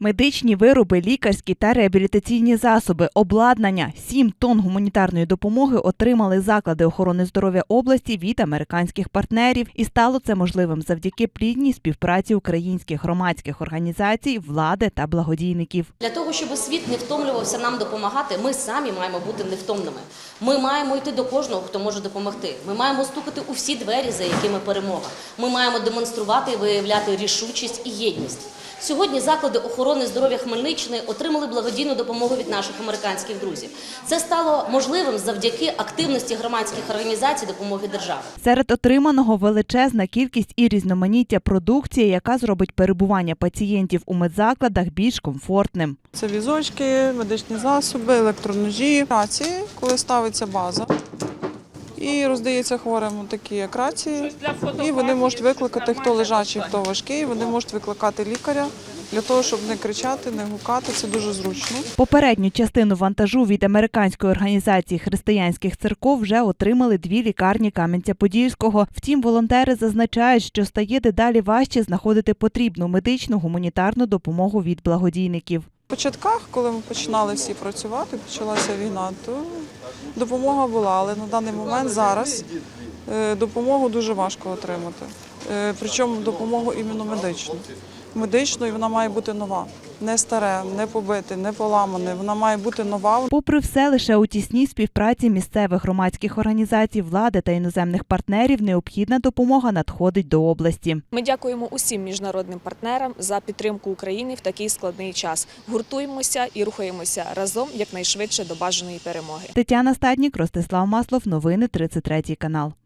Медичні вироби, лікарські та реабілітаційні засоби, обладнання, 7 тонн гуманітарної допомоги отримали заклади охорони здоров'я області від американських партнерів, і стало це можливим завдяки плідній співпраці українських громадських організацій, влади та благодійників. Для того, щоб світ не втомлювався нам допомагати, ми самі маємо бути невтомними. Ми маємо йти до кожного, хто може допомогти. Ми маємо стукати у всі двері, за якими перемога. Ми маємо демонструвати і виявляти рішучість і єдність. Сьогодні заклади охорони здоров'я Хмельниччини отримали благодійну допомогу від наших американських друзів. Це стало можливим завдяки активності громадських організацій допомоги держави. Серед отриманого величезна кількість і різноманіття продукції, яка зробить перебування пацієнтів у медзакладах більш комфортним. Це візочки, медичні засоби, електроножі, рації, коли ставиться база. І роздається хворим такі рації, і вони можуть викликати, хто лежачий, хто важкий, вони можуть викликати лікаря для того, щоб не кричати, не гукати. Це дуже зручно. Попередню частину вантажу від американської організації християнських церков вже отримали дві лікарні Кам'янця-Подільського. Втім, волонтери зазначають, що стає дедалі важче знаходити потрібну медичну гуманітарну допомогу від благодійників. В початках, коли ми починали всі працювати, почалася війна, то допомога була, але на даний момент зараз е, допомогу дуже важко отримати. Е, Причому допомогу іменно медичну. Медичну, і вона має бути нова. Не старе, не побите, не поламане. Вона має бути нова. Попри все, лише у тісній співпраці місцевих громадських організацій, влади та іноземних партнерів необхідна допомога надходить до області. Ми дякуємо усім міжнародним партнерам за підтримку України в такий складний час. Гуртуємося і рухаємося разом якнайшвидше до бажаної перемоги. Тетяна Стаднік, Ростислав Маслов, новини 33 канал.